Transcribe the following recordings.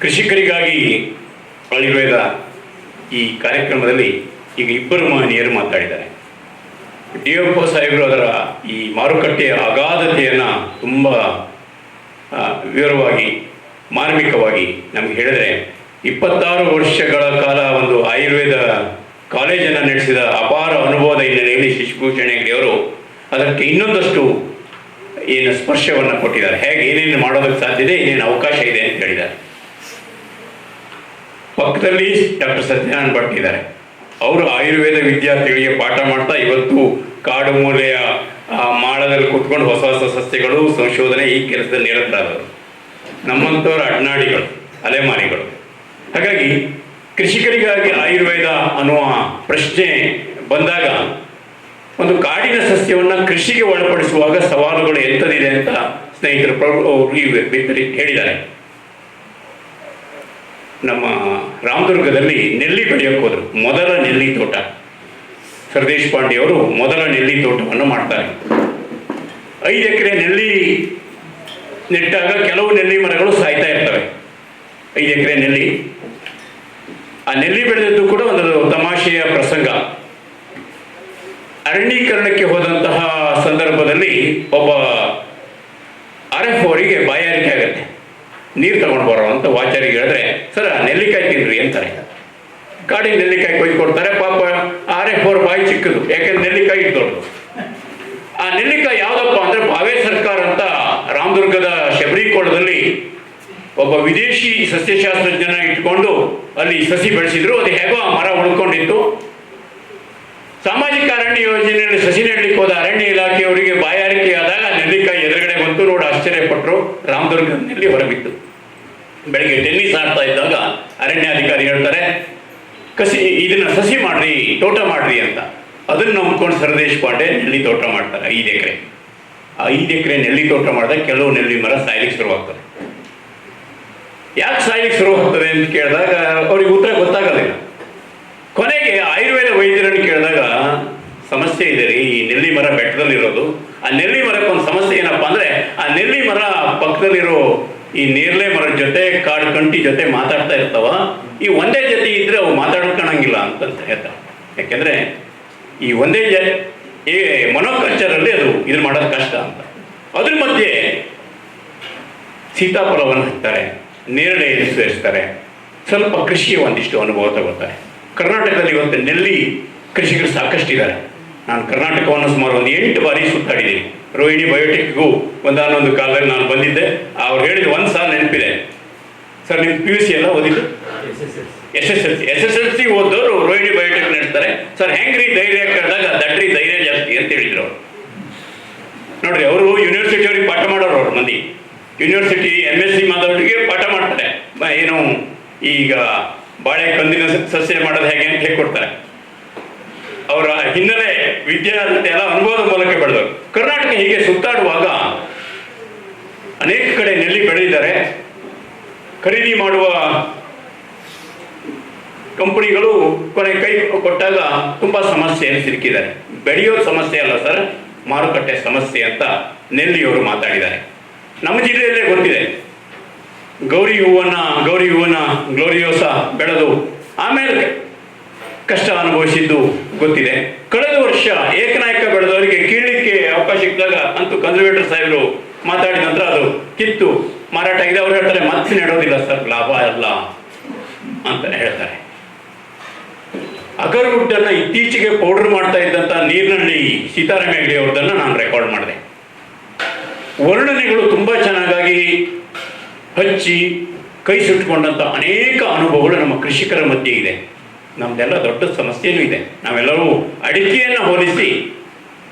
ಕೃಷಿಕರಿಗಾಗಿ ಆಯುರ್ವೇದ ಈ ಕಾರ್ಯಕ್ರಮದಲ್ಲಿ ಈಗ ಇಬ್ಬರು ಮಹನೀಯರು ಮಾತಾಡಿದ್ದಾರೆ. ಡಿ ಎಫ್ ಸಾಹೇಬರು ಅದರ ಈ ಮಾರುಕಟ್ಟೆಯ ಅಗಾಧತೆಯನ್ನು ತುಂಬ ವಿವರವಾಗಿ, ಮಾರ್ಮಿಕವಾಗಿ ನಮಗೆ ಹೇಳಿದರೆ, ಇಪ್ಪತ್ತಾರು ವರ್ಷಗಳ ಕಾಲ ಒಂದು ಆಯುರ್ವೇದ ಕಾಲೇಜನ್ನು ನಡೆಸಿದ ಅಪಾರ ಅನುಭವದ ಹಿನ್ನೆಲೆಯಲ್ಲಿ ಶಶಿಭೂಷಣ ಹೆಗ್ಡೆಯವರು ಅದಕ್ಕೆ ಇನ್ನೊಂದಷ್ಟು ಏನು ಸ್ಪರ್ಶವನ್ನು ಕೊಟ್ಟಿದ್ದಾರೆ. ಹೇಗೆ ಏನೇನು ಮಾಡೋದಕ್ಕೆ ಸಾಧ್ಯತೆ ಏನೇನು ಅವಕಾಶ ಇದೆ ಅಂತ ಹೇಳಿದ್ದಾರೆ. ಪಕ್ಕದಲ್ಲಿ ಡಾಕ್ಟರ್ ಸತ್ಯನಾರಾಯಣ ಭಟ್ ಇದ್ದಾರೆ. ಅವರು ಆಯುರ್ವೇದ ವಿದ್ಯಾರ್ಥಿಗಳಿಗೆ ಪಾಠ ಮಾಡ್ತಾ ಇವತ್ತು ಕಾಡು ಮೂಲೆಯ ಮಾಳದಲ್ಲಿ ಕೂತ್ಕೊಂಡು ಹೊಸ ಹೊಸ ಸಸ್ಯಗಳು ಸಂಶೋಧನೆ ಈ ಕೆಲಸದಲ್ಲಿ ನಿರತರಾದರು ನಮ್ಮಂಥವರ ಅಡ್ನಾಡಿಗಳು, ಅಲೆಮಾರಿಗಳು. ಹಾಗಾಗಿ ಕೃಷಿಕರಿಗಾಗಿ ಆಯುರ್ವೇದ ಅನ್ನುವ ಪ್ರಶ್ನೆ ಬಂದಾಗ ಒಂದು ಕಾಡಿನ ಸಸ್ಯವನ್ನು ಕೃಷಿಗೆ ಒಳಪಡಿಸುವಾಗ ಸವಾಲುಗಳು ಎಂಥದಿದೆ ಅಂತ ಸ್ನೇಹಿತರು ಹೇಳಿದ್ದಾರೆ. ನಮ್ಮ ರಾಮದುರ್ಗದಲ್ಲಿ ನೆಲ್ಲಿ ಬೆಳೆಯೋಕೆ ಹೋದರು. ಮೊದಲ ನೆಲ್ಲಿ ತೋಟ. ಸರ್ದೇಶ್ ಪಾಂಡೆ ಅವರು ಮೊದಲ ನೆಲ್ಲಿ ತೋಟವನ್ನು ಮಾಡ್ತಾರೆ. ಐದು ಎಕರೆ ನೆಲ್ಲಿ ನೆಟ್ಟಾಗ ಕೆಲವು ನೆಲ್ಲಿ ಮರಗಳು ಸಾಯ್ತಾ ಇರ್ತವೆ. ಐದು ಎಕರೆ ನೆಲ್ಲಿ. ಆ ನೆಲ್ಲಿ ಬೆಳೆದದ್ದು ಕೂಡ ಒಂದು ತಮಾಷೆಯ ಪ್ರಸಂಗ. ಅರಣ್ಯೀಕರಣಕ್ಕೆ ಹೋದಂತಹ ಸಂದರ್ಭದಲ್ಲಿ ಒಬ್ಬ ಆರ್ ಅವರಿಗೆ ಆಗುತ್ತೆ ನೀರು ತಗೊಂಡು ಬರೋ ಅಂತ ವಾಚಾರಿಗೆ ಹೇಳಿದ್ರೆ, ಸರ್, ನೆಲ್ಲಿಕಾಯಿ ತಿನ್ರಿ ಅಂತಾರೆ. ಕಾಡಿ ನೆಲ್ಲಿಕಾಯಿ ಕೊಯ್ ಕೊಡ್ತಾರೆ, ಪಾಪ ಆರ್ ಎಫ್ ಬಾಯಿ ಚಿಕ್ಕದು, ಯಾಕೆಂದ್ರೆ ನೆಲ್ಲಿಕಾಯಿ ದೊಡ್ಡದು ಆ ನೆಲ್ಲಿಕಾಯಿ ಯಾವುದಪ್ಪ ಅಂದ್ರೆ ಭಾವೆ ಸರ್ಕಾರ ಅಂತ ರಾಮದುರ್ಗದ ಶಬರಿಕೋಳದಲ್ಲಿ ಒಬ್ಬ ವಿದೇಶಿ ಸಸ್ಯಶಾಸ್ತ್ರಜ್ಞನ ಇಟ್ಕೊಂಡು ಅಲ್ಲಿ ಸಸಿ ಬೆಳೆಸಿದ್ರು, ಅದು ಹೇಗೋ ಮರ ಉಳ್ಕೊಂಡಿತ್ತು. ಸಾಮಾಜಿಕ ಅರಣ್ಯ ಯೋಜನೆಯಲ್ಲಿ ಸಸಿ ನೆಡ್ಲಿಕ್ಕೆ ಹೋದ ಅರಣ್ಯ ಇಲಾಖೆಯವರಿಗೆ ಬಾಯಾರಿಕೆ ಆದಾಗ ನೆಲ್ಲಿಕಾಯಿ ಎದುರುಗಡೆ ಬಂತು ನೋಡಿ ಆಶ್ಚರ್ಯಪಟ್ಟರು ರಾಮದುರ್ಗದಲ್ಲಿ ಹೊರಬಿತ್ತು. ಬೆಳಿಗ್ಗೆ ಟೆನ್ನಿಸ್ ಆಡ್ತಾ ಇದ್ದಾಗ ಅರಣ್ಯಾಧಿಕಾರಿ ಹೇಳ್ತಾರೆ, ಕಸಿ, ಇದನ್ನ ಸಸಿ ಮಾಡ್ರಿ, ತೋಟ ಮಾಡ್ರಿ ಅಂತ. ಅದನ್ನ ನಂಬ್ಕೊಂಡು ಸರದೇಶ್ ಪಾಟೆ ನೆಲ್ಲಿ ತೋಟ ಮಾಡ್ತಾರೆ, ಐದು ಎಕರೆ. ಆ ಐದು ಎಕರೆ ನೆಲ್ಲಿ ತೋಟ ಮಾಡಿದಾಗ ಕೆಲವು ನೆಲ್ಲಿ ಮರ ಸಾಯ್ಲಿಕ್ಕೆ ಶುರುವಾಗ್ತದೆ. ಯಾಕೆ ಸಾಯ್ಲಿಕ್ಕೆ ಶುರುವಾಗ್ತದೆ ಅಂತ ಕೇಳಿದಾಗ ಅವ್ರಿಗೆ ಉತ್ತರ ಗೊತ್ತಾಗೋದಿಲ್ಲ ಕೊನೆಗೆ ಆಯುರ್ವೇದ ವೈದ್ಯರನ್ನು ಕೇಳಿದಾಗ ಸಮಸ್ಯೆ ಇದೆ ರೀ, ಈ ನೆಲ್ಲಿ ಮರ ಬೆಟ್ಟದಲ್ಲಿರೋದು. ಆ ನೆಲ್ಲಿ ಮರಕ್ಕೊಂದು ಸಮಸ್ಯೆ ಏನಪ್ಪ ಅಂದ್ರೆ, ಆ ನೆಲ್ಲಿ ಮರ ಪಕ್ಕದಲ್ಲಿರೋ ಈ ನೇರ್ಲೆ ಮರದ ಜೊತೆ, ಕಾಡು ಕಂಟಿ ಜೊತೆ ಮಾತಾಡ್ತಾ ಇರ್ತಾವ. ಈ ಒಂದೇ ಜೊತೆ ಇದ್ರೆ ಅವು ಮಾತಾಡ್ಕೊಳಂಗಿಲ್ಲ ಅಂತ ಹೇಳ್ತಾರೆ. ಯಾಕೆಂದ್ರೆ, ಈ ಒಂದೇ ಜ ಏ ಮನೋಕಲ್ಚರಲ್ಲಿ ಅದು ಇದು ಮಾಡೋದು ಕಷ್ಟ ಅಂತ. ಅದ್ರ ಮಧ್ಯೆ ಸೀತಾಫಲವನ್ನು ಹಾಕ್ತಾರೆ, ನೇರಳೆ ಸೇರಿಸ್ತಾರೆ. ಸ್ವಲ್ಪ ಕೃಷಿಯ ಒಂದಿಷ್ಟು ಅನುಭವ ತಗೋತಾರೆ. ಕರ್ನಾಟಕದಲ್ಲಿ ಇವತ್ತು ನೆಲ್ಲಿ ಕೃಷಿಕರು ಸಾಕಷ್ಟು ಇದ್ದಾರೆ ನಾನು ಕರ್ನಾಟಕವನ್ನು ಸುಮಾರು ಒಂದು ಎಂಟು ಬಾರಿ ಸುತ್ತಾಡಿದ್ದೀನಿ. ರೋಹಿಣಿ ಬಯೋಟೆಕ್ಗೂ ಒಂದಾನೊಂದು ಕಾಲದಲ್ಲಿ ನಾನು ಬಂದಿದ್ದೆ. ಅವ್ರು ಹೇಳಿದ ಒಂದು ಸಾಲ ನೆನಪಿದೆ. ಸರ್ ನಿಮ್ಮ ಪಿ ಯು ಸಿ ಎಲ್ಲ ಓದಿದ್ದು? S S L C. S S L C ಓದೋರು ರೋಹಿಣಿ ಬಯೋಟೆಕ್ ನಡೆಸ್ತಾರೆ. ಸರ್, ಹೆಂಗ್ರಿ ಧೈರ್ಯ ಕಳೆದಾಗ ದಡ್ರಿ ಧೈರ್ಯ ಜಾಸ್ತಿ ಅಂತ ಹೇಳಿದ್ರು ಅವರು. ನೋಡ್ರಿ, ಅವರು ಯೂನಿವರ್ಸಿಟಿ ಅವ್ರಿಗೆ ಪಾಠ ಮಾಡೋರು ಅವ್ರ ಮಂದಿ. ಯೂನಿವರ್ಸಿಟಿ ಎಂ ಎಸ್ ಸಿ ಮಾದವರಿಗೆ ಪಾಠ ಮಾಡ್ತಾರೆ. ಏನು, ಈಗ ಬಾಳೆ ಕಂದಿನ ಸ- ಸಸ್ಯ ಮಾಡೋದು ಹೇಗೆ ಅಂತ ಹೇಳ್ಕೊಡ್ತಾರೆ ಅವರ ಹಿನ್ನೆಲೆ ವಿದ್ಯಾರ್ಥಿ ಎಲ್ಲ ಅನುಭವದ ಮೂಲಕ ಬೆಳೆದರು ಕರ್ನಾಟಕ ಹೀಗೆ ಸುತ್ತಾಡುವಾಗ ಅನೇಕ ಕಡೆ ನೆಲ್ಲಿ ಬೆಳೆದಿದ್ದಾರೆ. ಖರೀದಿ ಮಾಡುವ ಕಂಪನಿಗಳು ಕೊನೆ ಕೈ ಕೊಟ್ಟಾಗ ತುಂಬ ಸಮಸ್ಯೆಯನ್ನು ಸಿಲುಕಿದ್ದಾರೆ ಬೆಳೆಯೋದು ಸಮಸ್ಯೆ ಅಲ್ಲ ಸರ್, ಮಾರುಕಟ್ಟೆ ಸಮಸ್ಯೆ ಅಂತ ನೆಲ್ಲಿಯವರು ಮಾತಾಡಿದ್ದಾರೆ. ನಮ್ಮ ಜಿಲ್ಲೆಯಲ್ಲೇ ಗೊತ್ತಿದೆ. ಗೌರಿ ಹೂವನ್ನ ಗೌರಿ ಹೂವನ್ನ ಗ್ಲೋರಿಯೋಸ ಬೆಳೆದು ಆಮೇಲೆ ಕಷ್ಟ ಅನುಭವಿಸಿದ್ದು ಗೊತ್ತಿದೆ. ಕಳೆದ ವರ್ಷ ಏಕನಾಯಕ ಬೆಳೆದವರಿಗೆ ಕೀಳಲಿಕ್ಕೆ ಅವಕಾಶ ಸಿಕ್ಕಿದಾಗ ಅಂತೂ ಕನ್ಸರ್ವೇಟರ್ ಸಾಹೇಬರು ಮಾತಾಡಿದ ನಂತರ ಅದು ಕಿತ್ತು ಮಾರಾಟ ಆಗಿದೆ. ಅವ್ರು ಹೇಳ್ತಾರೆ, ಮತ್ತೆ ನೆಡೋದಿಲ್ಲ ಸರ್, ಲಾಭ ಅಲ್ಲ ಅಂತ ಹೇಳ್ತಾರೆ. ಅಗರ್ವುಡ್ಡನ್ನು ಇತ್ತೀಚೆಗೆ ಪೌಡರ್ ಮಾಡ್ತಾ ಇದ್ದಂಥ ನೀರಿನಲ್ಲಿ ಸೀತಾರಾಮ ಹೆಗ್ಡೆ ಅವ್ರದ್ದನ್ನು ನಾನು ರೆಕಾರ್ಡ್ ಮಾಡಿದೆ. ವರ್ಣನೆಗಳು ತುಂಬ ಚೆನ್ನಾಗಾಗಿ ಹಚ್ಚಿ ಕೈ ಸುಟ್ಟುಕೊಂಡಂಥ ಅನೇಕ ಅನುಭವಗಳು ನಮ್ಮ ಕೃಷಿಕರ ಮಧ್ಯೆ ಇದೆ. ನಮ್ದೆಲ್ಲ ದೊಡ್ಡ ಸಮಸ್ಯೆನೂ ಇದೆ. ನಾವೆಲ್ಲರೂ ಅಡಿಕೆಯನ್ನು ಹೋಲಿಸಿ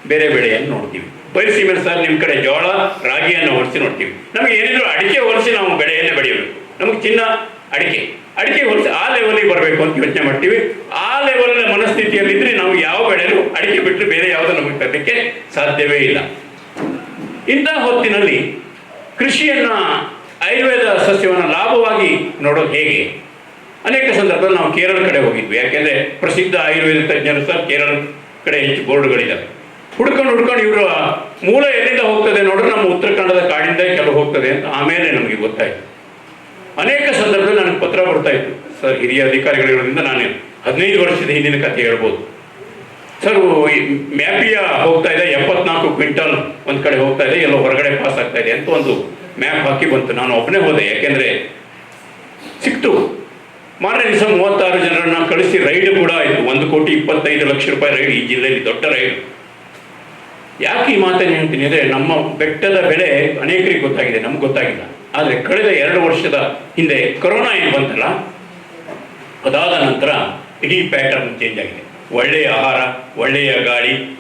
ಬೇರೆ ಬೆಳೆಯನ್ನು ನೋಡ್ತೀವಿ. ಬಯಲುಸೀಮೆ ಸರ್ ನಿಮ್ಮ ಕಡೆ ಜೋಳ, ರಾಗಿಯನ್ನು ಹೋಲಿಸಿ ನೋಡ್ತೀವಿ. ನಮಗೆ ಏನಿದ್ರು ಅಡಿಕೆ ಹೊಲಿಸಿ ನಾವು ಬೆಳೆಯನ್ನೇ ಬೆಳೆಯಬೇಕು ನಮಗೆ ಚಿನ್ನ, ಅಡಿಕೆ. ಅಡಿಕೆ ಹೋಲಿಸಿ ಆ ಲೆವೆಲಿಗೆ ಬರಬೇಕು ಅಂತ ಯೋಚನೆ ಮಾಡ್ತೀವಿ. ಆ ಲೆವೆಲ್ ಮನಸ್ಥಿತಿಯಲ್ಲಿದ್ದರೆ ನಾವು ಯಾವ ಬೆಳೆಯಲು ಅಡಿಕೆ ಬಿಟ್ಟರೆ ಬೇರೆ ಯಾವುದು ನಮಗೆ ತರಲಿಕ್ಕೆ ಸಾಧ್ಯವೇ ಇಲ್ಲ. ಇಂಥ ಹೊತ್ತಿನಲ್ಲಿ ಕೃಷಿಯನ್ನ ಆಯುರ್ವೇದ ಸಸ್ಯವನ್ನು ಲಾಭವಾಗಿ ನೋಡೋದು ಹೇಗೆ? ಅನೇಕ ಸಂದರ್ಭದಲ್ಲಿ ನಾವು ಕೇರಳ ಕಡೆ ಹೋಗಿದ್ವಿ. ಯಾಕೆಂದರೆ ಪ್ರಸಿದ್ಧ ಆಯುರ್ವೇದ ತಜ್ಞರು ಸಹ ಕೇರಳ ಕಡೆ ಹೆಚ್ಚು ಬೋರ್ಡ್ಗಳಿದ್ದಾವೆ ಹುಡ್ಕೊಂಡು ಹುಡ್ಕೊಂಡು ಇವರ ಮೂಲ ಎಲ್ಲಿಂದ ಹೋಗ್ತದೆ ನೋಡ್ರೆ ನಮ್ಮ ಉತ್ತರ ಕನ್ನಡದ ಕಾಡಿಂದ ಕೆಲವು ಹೋಗ್ತದೆ ಅಂತ ಆಮೇಲೆ ನಮಗೆ ಗೊತ್ತಾಯ್ತು. ಅನೇಕ ಸಂದರ್ಭದಲ್ಲಿ ನನಗೆ ಪತ್ರ ಬರ್ತಾ ಇತ್ತು. ಸರ್, ಹಿರಿಯ ಅಧಿಕಾರಿಗಳಿಂದ ನಾನು ಹದಿನೈದು ವರ್ಷದ ಹಿಂದಿನ ಕಥೆ ಹೇಳ್ಬೋದು. ಸರ್ ಮ್ಯಾಪಿಯ ಹೋಗ್ತಾ ಇದೆ, ಎಪ್ಪತ್ನಾಲ್ಕು ಕ್ವಿಂಟಲ್ ಒಂದು ಕಡೆ ಹೋಗ್ತಾ ಇದೆ, ಎಲ್ಲೋ ಹೊರಗಡೆ ಪಾಸ್ ಆಗ್ತಾ ಇದೆ ಅಂತ ಒಂದು ಮ್ಯಾಪ್ ಹಾಕಿ ಬಂತು. ನಾನು ಒಬ್ಬನೇ ಹೋದೆ. ಯಾಕೆಂದ್ರೆ ಸಿಕ್ತು. ಮಾರನೇ ದಿವಸ ಮೂವತ್ತಾರು ಜನರನ್ನು ಕಳಿಸಿ ರೈಡ್ ಕೂಡ ಆಯಿತು. ಒಂದು ಕೋಟಿ ಇಪ್ಪತ್ತೈದು ಲಕ್ಷ ರೂಪಾಯಿ ರೈಡ್ ಈ ಜಿಲ್ಲೆಯಲ್ಲಿ ದೊಡ್ಡ ರೈಡ್. ಯಾಕೆ ಈ ಮಾತನ್ನು ಹೇಳ್ತೀನಿ ಅಂದರೆ ನಮ್ಮ ಬೆಟ್ಟದ ಬೆಲೆ ಅನೇಕರಿಗೆ ಗೊತ್ತಾಗಿದೆ. ನಮ್ಗೆ ಗೊತ್ತಾಗಿಲ್ಲ. ಆದರೆ ಕಳೆದ ಎರಡು ವರ್ಷದ ಹಿಂದೆ ಕೊರೋನಾ ಏನು ಬಂತಲ್ಲ? ಅದಾದ ನಂತರ ಇಡೀ ಪ್ಯಾಟರ್ನ್ ಚೇಂಜ್ ಆಗಿದೆ. ಒಳ್ಳೆಯ ಆಹಾರ, ಒಳ್ಳೆಯ ಗಾಳಿ,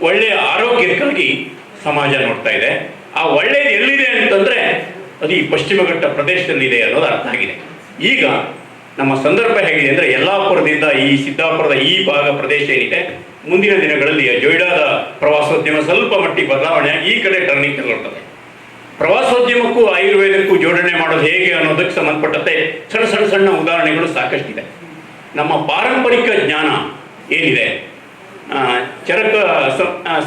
ಒಳ್ಳೆಯ ಆರೋಗ್ಯಕ್ಕಾಗಿ ಸಮಾಜ ನೋಡ್ತಾ ಇದೆ. ಆ ಒಳ್ಳೆಯದು ಎಲ್ಲಿದೆ ಅಂತಂದ್ರೆ ಅದು ಈ ಪಶ್ಚಿಮ ಘಟ್ಟ ಪ್ರದೇಶದಲ್ಲಿದೆ ಅನ್ನೋದು ಅರ್ಥ ಆಗಿದೆ. ಈಗ ನಮ್ಮ ಸಂದರ್ಭ ಹೇಗಿದೆ ಅಂದರೆ ಯಲ್ಲಾಪುರದಿಂದ ಈ ಸಿದ್ದಾಪುರದ ಈ ಭಾಗ ಪ್ರದೇಶ ಏನಿದೆ, ಮುಂದಿನ ದಿನಗಳಲ್ಲಿ ಜೊಯ್ಡಾದ ಪ್ರವಾಸೋದ್ಯಮ ಸ್ವಲ್ಪ ಮಟ್ಟಿಗೆ ಬದಲಾವಣೆ ಈ ಕಡೆ ಟರ್ನಿಂಗ್ ತಗೊಳ್ತದೆ ಪ್ರವಾಸೋದ್ಯಮಕ್ಕೂ ಆಯುರ್ವೇದಕ್ಕೂ ಜೋಡಣೆ ಮಾಡೋದು ಹೇಗೆ ಅನ್ನೋದಕ್ಕೆ ಸಂಬಂಧಪಟ್ಟಂತೆ ಸಣ್ಣ ಸಣ್ಣ ಸಣ್ಣ ಉದಾಹರಣೆಗಳು ಸಾಕಷ್ಟಿದೆ. ನಮ್ಮ ಪಾರಂಪರಿಕ ಜ್ಞಾನ ಏನಿದೆ ಚರಕ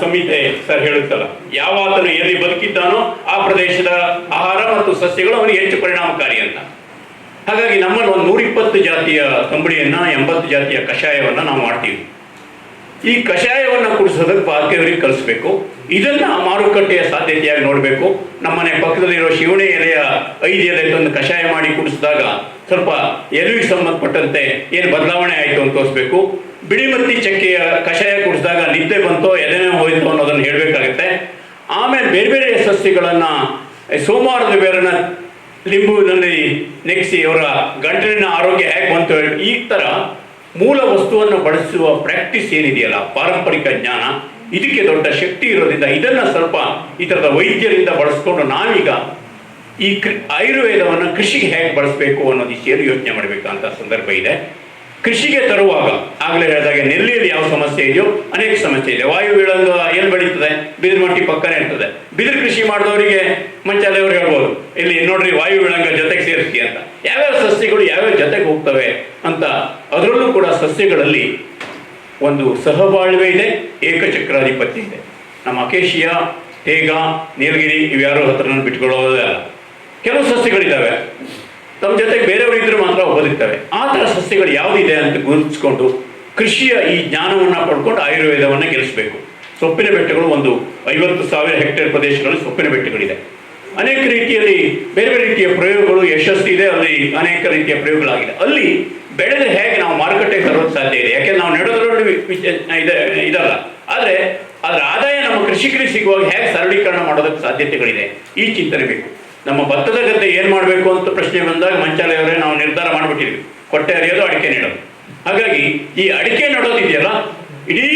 ಸಂಹಿತೆ ಸರ್ ಹೇಳುತ್ತಲ್ಲ, ಯಾವಾತನು ಎಲ್ಲಿ ಬದುಕಿದ್ದಾನೋ ಆ ಪ್ರದೇಶದ ಆಹಾರ ಮತ್ತು ಸಸ್ಯಗಳು ಅವನಿಗೆ ಹೆಚ್ಚು ಪರಿಣಾಮಕಾರಿ ಅಂತ. ಹಾಗಾಗಿ ನಮ್ಮಲ್ಲಿ ಒಂದು ನೂರಿಪ್ಪತ್ತು ಜಾತಿಯ ತಂಬುಳಿಯನ್ನ, ಎಂಬತ್ತು ಜಾತಿಯ ಕಷಾಯವನ್ನ ನಾವು ಮಾಡ್ತೀವಿ. ಈ ಕಷಾಯವನ್ನು ಕುಡಿಸೋದಕ್ಕೆ ಬಾಕಿಯವರಿಗೆ ಕಲಿಸ್ಬೇಕು. ಇದನ್ನ ಮಾರುಕಟ್ಟೆಯ ಸಾಧ್ಯತೆಯಾಗಿ ನೋಡಬೇಕು. ನಮ್ಮನೆ ಪಕ್ಕದಲ್ಲಿರೋ ಶಿವಣೆ ಎಲೆಯ ಐದು ಎಲೆ ತಂದು ಕಷಾಯ ಮಾಡಿ ಕುಡಿಸಿದಾಗ ಸ್ವಲ್ಪ ಎಲ್ಲಿಗೆ ಸಂಬಂಧಪಟ್ಟಂತೆ ಏನು ಬದಲಾವಣೆ ಆಯಿತು ಅಂತ ತೋರಿಸ್ಬೇಕು. ಬಿಳಿಮತ್ತಿ ಚಕ್ಕೆಯ ಕಷಾಯ ಕುಡಿಸಿದಾಗ ನಿದ್ದೆ ಬಂತೋ, ಎದೆನೇ ಹೋಯಿತು ಅನ್ನೋದನ್ನು ಹೇಳಬೇಕಾಗತ್ತೆ. ಆಮೇಲೆ ಬೇರೆ ಬೇರೆ ಸಸ್ಯಗಳನ್ನು ಸೋಮವಾರದ ಬೇರನ್ನ ಲಿಂಬುವಿನಲ್ಲಿ ನೆಕ್ಸಿ ಅವರ ಗಂಟಲಿನ ಆರೋಗ್ಯ ಹೇಗೆ ಬಂತು ಈ ಥರ ಮೂಲ ವಸ್ತುವನ್ನು ಬಳಸುವ ಪ್ರಾಕ್ಟೀಸ್ ಏನಿದೆಯಲ್ಲ, ಪಾರಂಪರಿಕ ಜ್ಞಾನ, ಇದಕ್ಕೆ ದೊಡ್ಡ ಶಕ್ತಿ ಇರೋದ್ರಿಂದ ಇದನ್ನ ಸ್ವಲ್ಪ ಈ ಥರದ ವೈದ್ಯರಿಂದ ಬಳಸ್ಕೊಂಡು ನಾವೀಗ ಈ ಕೃ, ಆಯುರ್ವೇದವನ್ನು ಕೃಷಿಗೆ ಹೇಗೆ ಬಳಸಬೇಕು ಅನ್ನೋ ದಿಶೆಯಲ್ಲಿ ಯೋಚನೆ ಮಾಡಬೇಕಂತ ಸಂದರ್ಭ ಇದೆ. ಕೃಷಿಗೆ ತರುವಾಗ ಆಗಲೇ ಹೇಳಿದಾಗ ನೆಲ್ಲಿಯಲ್ಲಿ ಯಾವ ಸಮಸ್ಯೆ ಇದೆಯೋ ಅನೇಕ ಸಮಸ್ಯೆ ಇದೆ. ವಾಯು ವಿಳಂಗ ಎಲ್ಲಿ ಬೆಳೀತದೆ? ಬಿದಿರು ಮಟ್ಟಿ ಪಕ್ಕನೇ ಇರ್ತದೆ. ಬಿದಿರು ಕೃಷಿ ಮಾಡಿದವರಿಗೆ ಮಂಚಾಲೆಯವರು ಹೇಳ್ಬೋದು, ಇಲ್ಲಿ ನೋಡ್ರಿ ವಾಯು ವಿಳಂಗ ಜೊತೆಗೆ ಸೇರಿಸಿ ಅಂತ. ಯಾವ್ಯಾವ ಸಸ್ಯಗಳು ಯಾವ್ಯಾವ ಜೊತೆಗೆ ಹೋಗ್ತವೆ ಅಂತ ಅದರಲ್ಲೂ ಕೂಡ ಸಸ್ಯಗಳಲ್ಲಿ ಒಂದು ಸಹಬಾಳ್ವೆ ಇದೆ, ಏಕಚಕ್ರಾಧಿಪತ್ಯ ಇದೆ. ನಮ್ಮ ಅಕೇಶಿಯ, ತೇಗ, ನೀಲಗಿರಿ, ಇವ್ಯಾರೋ ಹತ್ರ ಬಿಟ್ಕೊಳ್ಳೋದೇ ಅಲ್ಲ. ಕೆಲವು ಸಸ್ಯಗಳಿದ್ದಾವೆ. ತಮ್ಮ ಜೊತೆಗೆ ಬೇರೆಯವರು ಇದ್ರೂ ಮಾತ್ರ ಒಬ್ಬದಿರ್ತವೆ ಆ ಥರ ಸಸ್ಯಗಳು ಯಾವುದಿದೆ ಅಂತ ಗುರುತಿಸ್ಕೊಂಡು ಕೃಷಿಯ ಈ ಜ್ಞಾನವನ್ನು ಪಡ್ಕೊಂಡು ಆಯುರ್ವೇದವನ್ನು ಗೆಲ್ಲಿಸಬೇಕು. ಸೊಪ್ಪಿನ ಬೆಟ್ಟಗಳು ಒಂದು ಐವತ್ತು ಸಾವಿರ ಹೆಕ್ಟೇರ್ ಪ್ರದೇಶಗಳಲ್ಲಿ ಸೊಪ್ಪಿನ ಬೆಟ್ಟಗಳಿದೆ. ಅನೇಕ ರೀತಿಯಲ್ಲಿ ಬೇರೆ ಬೇರೆ ರೀತಿಯ ಪ್ರಯೋಗಗಳು ಯಶಸ್ಸಿದೆ ಅಲ್ಲಿ ಅನೇಕ ರೀತಿಯ ಪ್ರಯೋಗಗಳಾಗಿದೆ. ಅಲ್ಲಿ ಬೆಳೆದ ಹೇಗೆ ನಾವು ಮಾರುಕಟ್ಟೆಗೆ ತರೋದು ಸಾಧ್ಯ ಇದೆ? ಯಾಕೆಂದ್ರೆ ನಾವು ನೆಡೋದ್ರಲ್ಲಿ ಇದೆ, ಇದಲ್ಲ. ಆದರೆ ಅದರ ಆದಾಯ ನಮ್ಮ ಕೃಷಿಕರಿಗೆ ಸಿಗುವಾಗ ಹೇಗೆ ಸರಳೀಕರಣ ಮಾಡೋದಕ್ಕೆ ಸಾಧ್ಯತೆಗಳಿದೆ? ಈ ಚಿಂತನೆ ಬೇಕು. ನಮ್ಮ ಭತ್ತದ ಗದ್ದೆ ಏನು ಮಾಡಬೇಕು ಅಂತ ಪ್ರಶ್ನೆ ಬಂದಾಗ ಮಂಚಾಲಯವರೇ ನಾವು ನಿರ್ಧಾರ ಮಾಡಿಬಿಟ್ಟಿದ್ವಿ. ಕೊಟ್ಟೆ ಹರಿಯೋದು, ಅಡಿಕೆ ನೆಡೋದು. ಹಾಗಾಗಿ ಈ ಅಡಿಕೆ ನೆಡೋದಿದೆಯಲ್ಲ, ಇಡೀ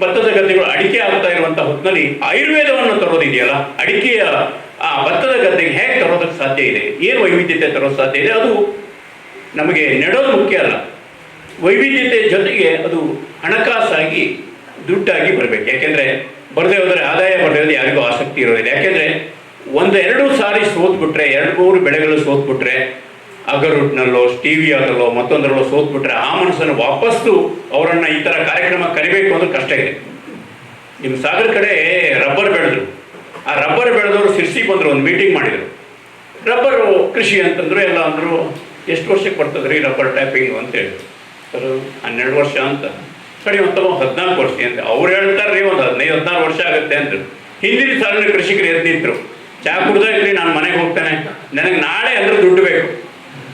ಭತ್ತದ ಗದ್ದೆಗಳು ಅಡಿಕೆ ಆಗ್ತಾ ಇರುವಂತ ಹೊತ್ತಿನಲ್ಲಿ ಆಯುರ್ವೇದವನ್ನು ತರೋದಿದೆಯಲ್ಲ, ಅಡಿಕೆಯ ಆ ಭತ್ತದ ಗದ್ದೆಗೆ ಹೇಗೆ ತರೋದಕ್ಕೆ ಸಾಧ್ಯ ಇದೆ? ಏನು ವೈವಿಧ್ಯತೆ ತರೋದು ಸಾಧ್ಯ ಇದೆ? ಅದು ನಮಗೆ ನೆಡೋದು ಮುಖ್ಯ ಅಲ್ಲ. ವೈವಿಧ್ಯತೆ ಜೊತೆಗೆ ಅದು ಹಣಕಾಸಾಗಿ ದುಡ್ಡಾಗಿ ಬರಬೇಕು. ಯಾಕೆಂದರೆ ಬರದೇ ಹೋದರೆ ಆದಾಯ ಬರದೇ ಯಾರಿಗೂ ಆಸಕ್ತಿ ಇರೋದಿಲ್ಲ. ಯಾಕೆಂದ್ರೆ ಒಂದು ಎರಡು ಸಾರಿ ಸೋತ್ಬಿಟ್ರೆ, ಎರಡು ಮೂರು ಬೆಳೆಗಳು ಸೋತ್ಬಿಟ್ರೆ, ಅಗರುಟ್ನಲ್ಲೋ ಟಿವಿಯಾದಲ್ಲೋ ಮತ್ತೊಂದರಲ್ಲೋ ಸೋತ್ಬಿಟ್ರೆ, ಆ ಮನಸ್ಸನ್ನು ವಾಪಸ್ಸು ಅವರನ್ನು ಈ ಥರ ಕಾರ್ಯಕ್ರಮ ಕರಿಬೇಕು ಅಂದ್ರೆ ಕಷ್ಟ ಇದೆ. ನಿಮ್ಮ ಸಾಗರ ಕಡೆ ರಬ್ಬರ್ ಬೆಳೆದ್ರು. ಆ ರಬ್ಬರ್ ಬೆಳೆದವರು ಸಿರ್ಸಿ ಬಂದರು, ಒಂದು ಮೀಟಿಂಗ್ ಮಾಡಿದರು. ರಬ್ಬರ್ ಕೃಷಿ ಅಂತಂದ್ರು, ಎಲ್ಲ ಅಂದರು, ಎಷ್ಟು ವರ್ಷಕ್ಕೆ ಬರ್ತದ್ರಿ ರಬ್ಬರ್ ಟ್ಯಾಪಿಂಗ್ ಅಂತ ಹೇಳಿದ್ರು. ಸರ್, ಹನ್ನೆರಡು ವರ್ಷ ಅಂತ. ಕಡೆ ಒಂದು ಹದಿನಾಲ್ಕು ವರ್ಷ ಅಂತ ಅವ್ರು ಹೇಳ್ತಾರೆ ಒಂದು ಹದಿನೈದು, ಹದಿನಾರು ವರ್ಷ ಆಗುತ್ತೆ ಅಂತ ಹಿಂದಿನ ಸಾಲಿನ ಕೃಷಿಕರು ಎದ್ದು ಚಾ ಇರ್ಲಿ, ನಾನು ಮನೆಗೆ ಹೋಗ್ತೇನೆ. ನನಗೆ ನಾಳೆ ಅಂದ್ರೆ ದುಡ್ಡು ಬೇಕು.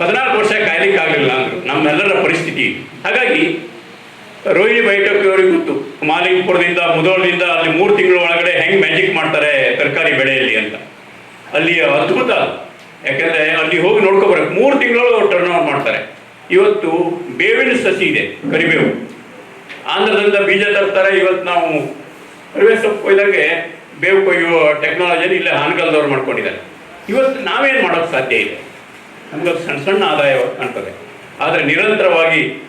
ಹದಿನಾಲ್ಕು ವರ್ಷ ಕಾಯ್ಲಿಕ್ಕೆ ಆಗಲಿಲ್ಲ ಅಂದರು. ನಮ್ಮೆಲ್ಲರ ಪರಿಸ್ಥಿತಿ ಹಾಗಾಗಿ, ರೋಹಿಣಿ ಬೈಟಕ್ಕೆ ಅವರಿಗೆ ಗೊತ್ತು. ಮಾಲಿಂಗ್ಪುರದಿಂದ ಮುದೋಳದಿಂದ ಅಲ್ಲಿ ಮೂರು ತಿಂಗಳ ಒಳಗಡೆ ಹೆಂಗ್ ಮ್ಯಾಜಿಕ್ ಮಾಡ್ತಾರೆ ತರಕಾರಿ ಬೆಳೆಯಲ್ಲಿ ಅಂತ. ಅಲ್ಲಿ ಅದ್ಭುತ ಯಾಕೆಂದರೆ ಅಲ್ಲಿ ಹೋಗಿ ನೋಡ್ಕೊಬರಬೇಕು ಮೂರು ತಿಂಗಳು ಟರ್ನ್ ಓವರ್ ಮಾಡ್ತಾರೆ. ಇವತ್ತು ಬೇವಿನ ಸಸಿ ಇದೆ, ಕರಿಬೇವು. ಆಂಧ್ರದಿಂದ ಬೀಜ ತರ್ತಾರೆ, ಇವತ್ತು ನಾವು. ಕರಿಬೇವು ಸೊಪ್ಪು ಕೊಯ್ದಾಗೆ ಬೇವು ಕೊಯ್ಯುವ ಟೆಕ್ನಾಲಜಿನ ಇಲ್ಲೇ ಹಾನಗಲ್ದವ್ರು ಮಾಡ್ಕೊಂಡಿದ್ದಾರೆ. ಇವತ್ತು ನಾವೇನು ಮಾಡೋಕೆ ಸಾಧ್ಯ ಇದೆ ನಮ್ಗೆ ಸಣ್ಣ ಸಣ್ಣ ಆದಾಯ ಕಾಣ್ತದೆ ಆದರೆ ನಿರಂತರವಾಗಿ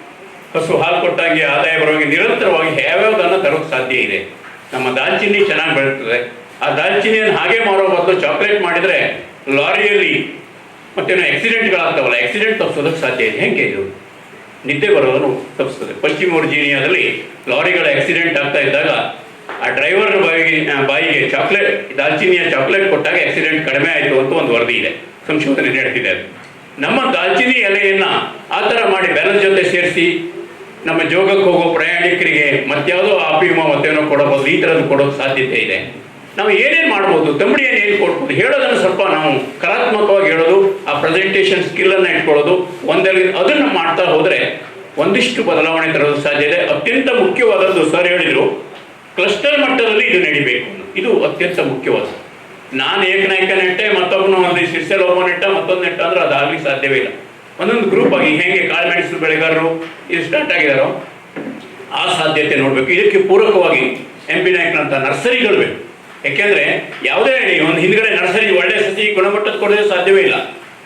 ಹಸು ಹಾಲು ಕೊಟ್ಟಾಗೆ ಆದಾಯ ಬರುವಾಗ ನಿರಂತರವಾಗಿ ಯಾವ್ಯಾವುದನ್ನು ತರೋಕ್ಕೆ ಸಾಧ್ಯ ಇದೆ. ನಮ್ಮ ದಾಲ್ಚಿನ್ನಿ ಚೆನ್ನಾಗಿ ಬೆಳೀತದೆ ಆ ದಾಲ್ಚಿನ್ನಿಯನ್ನು ಹಾಗೆ ಮಾಡೋ ಬದಲು ಚಾಕ್ಲೇಟ್ ಮಾಡಿದರೆ ಲಾರಿಯಲ್ಲಿ ಮತ್ತೇನೋ ಆಕ್ಸಿಡೆಂಟ್ಗಳಾಗ್ತಾವಲ್ಲ ಆಕ್ಸಿಡೆಂಟ್ ತಪ್ಪಿಸೋದಕ್ಕೆ ಸಾಧ್ಯ ಇದೆ. ಹೆಂಗೆ ಇದು? ನಿದ್ದೆ ಬರೋದನ್ನು ತಪ್ಪಿಸ್ತದೆ. ಪಶ್ಚಿಮ ವರ್ಜೀನಿಯಾದಲ್ಲಿ ಲಾರಿಗಳ ಆಕ್ಸಿಡೆಂಟ್ ಆಗ್ತಾ ಇದ್ದಾಗ ಆ ಡ್ರೈವರ್ ಬಾಯಿಗೆ ಬಾಯಿಗೆ ಚಾಕ್ಲೇಟ್ ದಾಲ್ಚಿನಿಯ ಚಾಕ್ಲೇಟ್ ಕೊಟ್ಟಾಗ ಆಕ್ಸಿಡೆಂಟ್ ಕಡಿಮೆ ಆಯಿತು ಅಂತ ಒಂದು ವರದಿ ಇದೆ. ಸಂಶೋಧನೆ ನಡೆಸಿದೆ ಅದು ನಮ್ಮ ದಾಲ್ಚಿನಿ ಎಲೆಯನ್ನ ಆ ಥರ ಮಾಡಿ ಬೆಲ್ಲದ ಜೊತೆ ಸೇರಿಸಿ ನಮ್ಮ ಜೋಗಕ್ಕೆ ಹೋಗೋ ಪ್ರಯಾಣಿಕರಿಗೆ ಮತ್ತಾವುದೋ ಆಪಿಮ ಮತ್ತೇನೋ ಕೊಡಬಹುದು, ಈ ಥರದ್ದು ಕೊಡೋಕೆ ಸಾಧ್ಯತೆ ಇದೆ. ನಾವು ಏನೇನು ಮಾಡ್ಬೋದು ತಂಬಡಿಯನ್ನು ಏನು ಕೊಡ್ಬೋದು, ಹೇಳೋದನ್ನು ಸ್ವಲ್ಪ ನಾವು ಕಲಾತ್ಮಕವಾಗಿ ಹೇಳೋದು, ಆ ಪ್ರೆಸೆಂಟೇಷನ್ ಸ್ಕಿಲ್ಲನ್ನು ಇಟ್ಕೊಳ್ಳೋದು ಒಂದೆರಡು ಅದನ್ನು ಮಾಡ್ತಾ ಹೋದರೆ ಒಂದಿಷ್ಟು ಬದಲಾವಣೆ ತರೋದು ಸಾಧ್ಯ ಇದೆ. ಅತ್ಯಂತ ಮುಖ್ಯವಾದದ್ದು ಸರ್ ಹೇಳಿದರು ಕ್ಲಸ್ಟರ್ ಮಟ್ಟದಲ್ಲಿ ಇದು ನಡಿಬೇಕು ಇದು ಅತ್ಯಂತ ಮುಖ್ಯವಾದ ನಾನು ಏಕನಾಯಕ ನೆಟ್ಟೆ ಮತ್ತೊಬ್ಬನು ಒಂದು ಶಿರ್ಸೆಲ್ ಒಬ್ಬ ನೆಟ್ಟ, ಮತ್ತೊಂದು ನೆಟ್ಟ ಅಂದ್ರೆ ಅದಾಗ್ಲಿಕ್ಕೆ ಸಾಧ್ಯವೇ ಇಲ್ಲ. ಒಂದೊಂದು ಗ್ರೂಪ್ ಆಗಿ ಹೇಗೆ ಕಾಳುಮೆಣಸು ಬೆಳೆಗಾರರು? ಇದು ಸ್ಟಾರ್ಟ್ ಆಗಿದಾರೋ? ಆ ಸಾಧ್ಯತೆ ನೋಡಬೇಕು. ಇದಕ್ಕೆ ಪೂರಕವಾಗಿ ಎಂ ಪಿ ನಾಯಕನಂತ ನರ್ಸರಿಗಳು ಬೇಕು. ಯಾಕೆಂದ್ರೆ ಯಾವುದೇ ಹೇಳಿ, ಒಂದು ಹಿಂದ್ಗಡೆ ನರ್ಸರಿ ಒಳ್ಳೆ ಸಸಿ, ಗುಣಮಟ್ಟದ ಕೊಡೋದೇ ಸಾಧ್ಯವೇ ಇಲ್ಲ.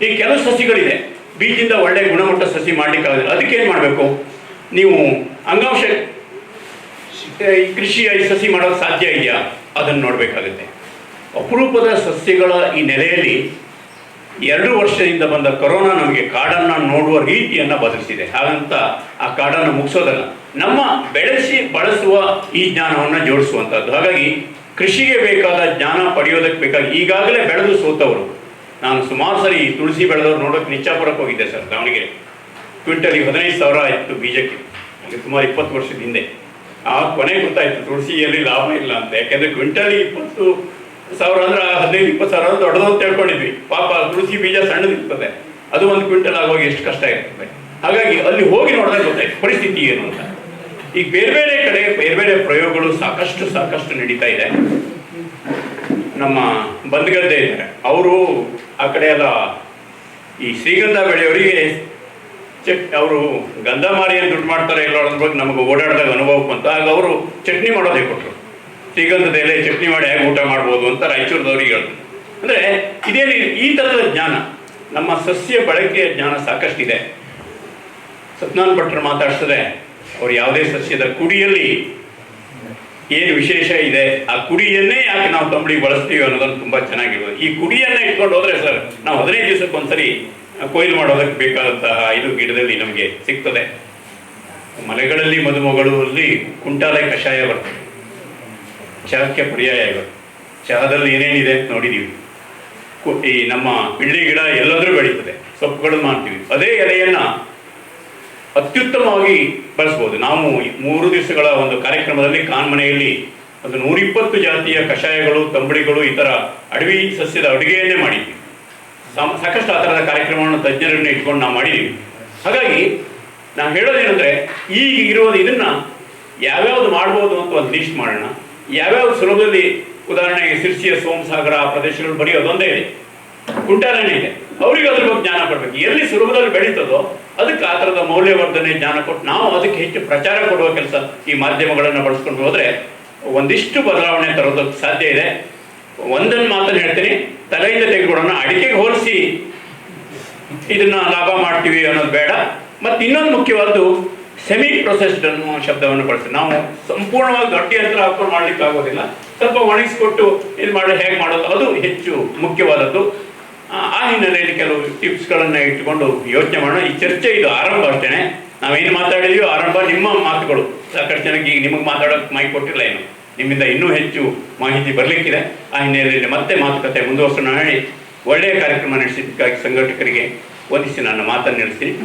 ಈ ಕೆಲವು ಸಸಿಗಳಿದೆ. ಬೀಜದಿಂದ ಒಳ್ಳೆ ಗುಣಮಟ್ಟ ಸಸಿ ಮಾಡ್ಲಿಕ್ಕಾಗಲ್ಲ ಅದಕ್ಕೆ ಏನು ಮಾಡಬೇಕು? ನೀವು ಅಂಗಾಂಶ ಈ ಕೃಷಿಯ ಈ ಸಸಿ ಮಾಡೋದು ಸಾಧ್ಯ ಇದೆಯಾ? ಅದನ್ನು ನೋಡಬೇಕಾಗುತ್ತೆ. ಅಪರೂಪದ ಸಸ್ಯಗಳ ಈ ನೆಲೆಯಲ್ಲಿ ಎರಡು ವರ್ಷದಿಂದ ಬಂದ ಕೊರೋನಾ ನಮಗೆ ಕಾಡನ್ನು ನೋಡುವ ರೀತಿಯನ್ನು ಬದಲಿಸಿದೆ. ಹಾಗಂತ ಆ ಕಾಡನ್ನು ಮುಗಿಸೋದಲ್ಲ, ನಮ್ಮ ಬೆಳೆಸಿ ಬಳಸುವ ಈ ಜ್ಞಾನವನ್ನು ಜೋಡಿಸುವಂಥದ್ದು ಹಾಗಾಗಿ ಕೃಷಿಗೆ ಬೇಕಾದ ಜ್ಞಾನ ಪಡೆಯೋದಕ್ಕೆ ಬೇಕಾಗಿ ಈಗಾಗಲೇ ಬೆಳೆದು ಸೋತವರು. ನಾನು ಸುಮಾರು ಸರಿ ತುಳಸಿ ಬೆಳೆದವ್ರು ನೋಡೋಕೆ ನಿಚ್ಚಾಪುರಕ್ಕೆ ಹೋಗಿದ್ದೆ ಸರ್. ದಾವಣಗೆರೆ. ಕ್ವಿಂಟಲಿಗೆ ಹದಿನೈದು ಸಾವಿರ ಇತ್ತು ಬೀಜಕ್ಕೆ. ಸುಮಾರು ಇಪ್ಪತ್ತು ವರ್ಷದ ಹಿಂದೆ. ಆ ಕೊನೆ ಗೊತ್ತಾಯ್ತು, ತುಳಸಿಯಲ್ಲಿ ಲಾಭ ಇಲ್ಲ ಅಂತ. ಯಾಕೆಂದ್ರೆ ಕ್ವಿಂಟಲ್ ಇಪ್ಪತ್ತು ಸಾವಿರ ಅಂದ್ರೆ ಹದಿನೈದು, ಇಪ್ಪತ್ತು ಸಾವಿರ ಅಂದ್ರೆ ದೊಡ್ಡದು ಅಂತ ಹೇಳ್ಕೊಂಡಿದ್ವಿ ಪಾಪ ತುಳಸಿ ಬೀಜ ಸಣ್ಣದಿರ್ತದೆ ಅದು ಒಂದು ಕ್ವಿಂಟಲ್ ಆಗುವಾಗ ಎಷ್ಟು ಕಷ್ಟ ಇರ್ತದೆ ಹಾಗಾಗಿ ಅಲ್ಲಿ ಹೋಗಿ ನೋಡಿದಾಗ ಗೊತ್ತಾಯ್ತು, ಪರಿಸ್ಥಿತಿ ಏನು ಅಂತ. ಈಗ ಬೇರೆ ಬೇರೆ ಕಡೆ ಬೇರೆ ಬೇರೆ ಪ್ರಯೋಗಗಳು ಸಾಕಷ್ಟು ಸಾಕಷ್ಟು ನಡೀತಾ ಇದೆ. ನಮ್ಮ ಬಂದ್ಗದ್ದೆ ಇದ್ದಾರೆ. ಅವರು ಆ ಕಡೆ ಎಲ್ಲ ಈ ಶ್ರೀಗಂಧ ಬೆಳೆಯವರಿಗೆ ಚೆಕ್ ಅವರು ಗಂಧ ಮಾರಿ ಏನು ದುಡ್ಡು ಮಾಡ್ತಾರೆ ಇಲ್ಲ ಅನ್ನೋದ್ರ ಬಗ್ಗೆ ನಮಗೆ ಓಡಾಡಿದಾಗ ಅನುಭವ ಅಂತ. ಆಗ ಅವರು ಚಟ್ನಿ ಮಾಡೋದೇ ಕೊಟ್ಟರು ಶ್ರೀಗಂಧದ ಎಲೆ ಚಟ್ನಿ ಮಾಡಿ ಹೇಗೆ ಊಟ ಮಾಡ್ಬೋದು ಅಂತ ರಾಯಚೂರದವ್ರಿಗೆ ಹೇಳಿದ್ರು. ಅಂದರೆ ಇದೇನು ಈ ಥರದ ಜ್ಞಾನ. ನಮ್ಮ ಸಸ್ಯ ಬಳಕೆಯ ಜ್ಞಾನ ಸಾಕಷ್ಟಿದೆ. ಸತ್ನಾನ್ ಭಟ್ರು ಮಾತಾಡ್ಸಿದ್ರೆ ಅವ್ರು ಯಾವುದೇ ಸಸ್ಯದ ಕುಡಿಯಲ್ಲಿ ಏನು ವಿಶೇಷ ಇದೆ, ಆ ಕುಡಿಯನ್ನೇ ಯಾಕೆ ನಾವು ತಂಬಳಿ ಬಳಸ್ತೀವಿ ಅನ್ನೋದನ್ನು ತುಂಬ ಚೆನ್ನಾಗಿರ್ಬೋದು. ಈ ಕುಡಿಯನ್ನೇ ಇಟ್ಕೊಂಡು ಹೋದ್ರೆ ಸರ್, ನಾವು ಹದಿನೈದು ದಿವಸಕ್ಕೆ ಒಂದ್ಸರಿ ಕೊಯ್ಲು ಮಾಡೋದಕ್ಕೆ ಬೇಕಾದಂತಹ ಐದು ಗಿಡದಲ್ಲಿ ನಮಗೆ ಸಿಗ್ತದೆ. ಮಲೆಗಳಲ್ಲಿ ಮದುಮಗಳಲ್ಲಿ ಕುಂಟಾಲೆ ಕಷಾಯ ಬರ್ತದೆ. ಚಹಕ್ಕೆ ಪರ್ಯಾಯಗಳು ಚಹದಲ್ಲಿ ಏನೇನಿದೆ ನೋಡಿದ್ದೀವಿ ಈ ನಮ್ಮ ಬಿಳಿ ಗಿಡ ಎಲ್ಲಾದರೂ ಬೆಳೀತದೆ. ಸೊಪ್ಪುಗಳನ್ನು ಮಾಡ್ತೀವಿ. ಅದೇ ಎಲೆಯನ್ನ ಅತ್ಯುತ್ತಮವಾಗಿ ಬಳಸ್ಬೋದು. ನಾವು ಮೂರು ದಿವಸಗಳ ಒಂದು ಕಾರ್ಯಕ್ರಮದಲ್ಲಿ ಕಾನ್ಮನೆಯಲ್ಲಿ ಒಂದು ನೂರಿಪ್ಪತ್ತು ಜಾತಿಯ ಕಷಾಯಗಳು ತಂಬಳಿಗಳು ಥರ ಅಡವಿ ಸಸ್ಯದ ಅಡುಗೆಯನ್ನೇ ಮಾಡಿದ್ವಿ. ಸಾಕಷ್ಟು ಆ ಥರದ ಕಾರ್ಯಕ್ರಮವನ್ನು ತಜ್ಞರನ್ನು ಇಟ್ಕೊಂಡು ನಾವು ಮಾಡಿದ್ದೀವಿ ಹಾಗಾಗಿ ನಾವು ಹೇಳೋದೇನೆಂದರೆ, ಈಗ ಇರೋದು ಇದನ್ನ ಯಾವ್ಯಾವ್ದು ಮಾಡ್ಬೋದು ಅಂತ ಒಂದು ಲಿಸ್ಟ್ ಮಾಡೋಣ. ಯಾವ್ಯಾವ ಸುಲಭದಲ್ಲಿ ಉದಾಹರಣೆಗೆ ಸಿರ್ಸಿಯ ಸೋಮಸಾಗರ ಪ್ರದೇಶಗಳು ಬರೀ ಇದೆ. ಕುಂಟಾಲನೇ ಇದೆ. ಅವರಿಗೆ ಅದ್ರ ಬಗ್ಗೆ ಜ್ಞಾನ ಕೊಡ್ಬೇಕು. ಎಲ್ಲಿ ಸುಲಭದಲ್ಲಿ ಬೆಳೀತದೋ ಅದಕ್ಕೆ ಆ ಥರದ ಮೌಲ್ಯವರ್ಧನೆ ಜ್ಞಾನ ಕೊಟ್ಟು ನಾವು ಅದಕ್ಕೆ ಹೆಚ್ಚು ಪ್ರಚಾರ ಕೊಡುವ ಕೆಲಸ ಈ ಮಾಧ್ಯಮಗಳನ್ನು ಬಳಸ್ಕೊಂಡು ಹೋದರೆ ಒಂದಿಷ್ಟು ಬದಲಾವಣೆ ತರೋದಕ್ಕೆ ಸಾಧ್ಯ ಇದೆ. ಒಂದನ್ನು ಮಾತನ್ನು ಹೇಳ್ತೀನಿ. ತಲೆಯಿಂದ ತೆಗೆದುಕೊಡೋಣ ಅಡಿಕೆಗೆ ಹೋಲಿಸಿ ಇದನ್ನ ಲಾಭ ಮಾಡ್ತೀವಿ ಅನ್ನೋದು ಬೇಡ. ಮತ್ತು ಇನ್ನೊಂದು ಮುಖ್ಯವಾದ್ದು ಸೆಮಿ ಪ್ರೊಸೆಸ್ಡ್ ಅನ್ನೋ ಶಬ್ದವನ್ನು ಬಳಸ್ತೀವಿ ನಾವು ಸಂಪೂರ್ಣವಾಗಿ ಗಟ್ಟಿ ಯಂತ್ರ ಹಾಕೊಂಡು ಮಾಡ್ಲಿಕ್ಕೆ ಆಗೋದಿಲ್ಲ. ಸ್ವಲ್ಪ ಒಣಗಿಸ್ಕೊಟ್ಟು ಇದು ಮಾಡಿ ಹೇಗೆ ಮಾಡೋದು? ಅದು ಹೆಚ್ಚು ಮುಖ್ಯವಾದದ್ದು. ಆ ಹಿನ್ನೆಲೆಯಲ್ಲಿ ಕೆಲವು ಟಿಪ್ಸ್ಗಳನ್ನು ಇಟ್ಟುಕೊಂಡು ಯೋಚನೆ ಮಾಡೋಣ. ಈ ಚರ್ಚೆ ಇದು ಆರಂಭ ಅಷ್ಟೇ ನಾವೇನು ಮಾತಾಡಿದೀವೋ ಆರಂಭ ನಿಮ್ಮ ಮಾತುಗಳು. ಸಾಕಷ್ಟು ಜನಕ್ಕೆ ಈಗ ನಿಮಗೆ ಮಾತಾಡೋಕೆ ಮೈ ಕೊಟ್ಟಿಲ್ಲ ಏನು? ನಿಮ್ಮಿಂದ ಇನ್ನೂ ಹೆಚ್ಚು ಮಾಹಿತಿ ಬರಲಿಕ್ಕಿದೆ. ಆ ಹಿನ್ನೆಲೆಯಲ್ಲಿ ಮತ್ತೆ ಮಾತುಕತೆ ಮುಂದುವರಿಸೋಣ. ಹೇಳಿ ಒಳ್ಳೆಯ ಕಾರ್ಯಕ್ರಮ ನಡೆಸಿದ್ದಕ್ಕಾಗಿ ಸಂಘಟಕರಿಗೆ ವಂದಿಸಿ ನನ್ನ ಮಾತನ್ನು ನಿಲ್ಲಿಸ್ತೀನಿ.